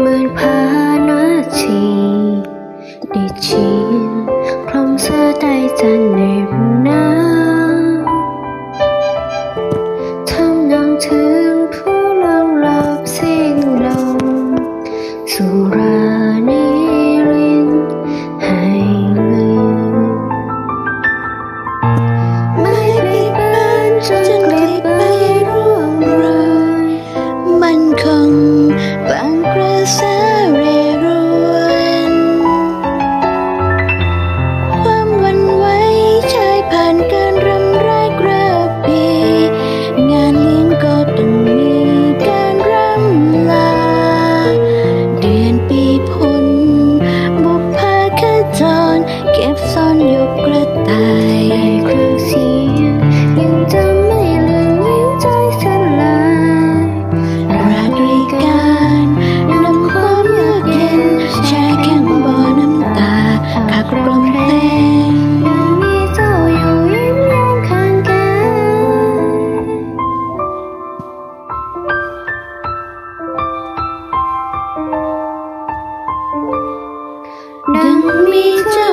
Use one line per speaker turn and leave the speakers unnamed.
เหมือนพานาชีได้ชินพร้อมเสื้อใดจะเน็บหนาทำนองถึงผู้ลองหลับสิ้งลมสุรานีรินให้ลืมไม่ได้บ้านจนกลับไปร่วงรอย
มันคง
me too.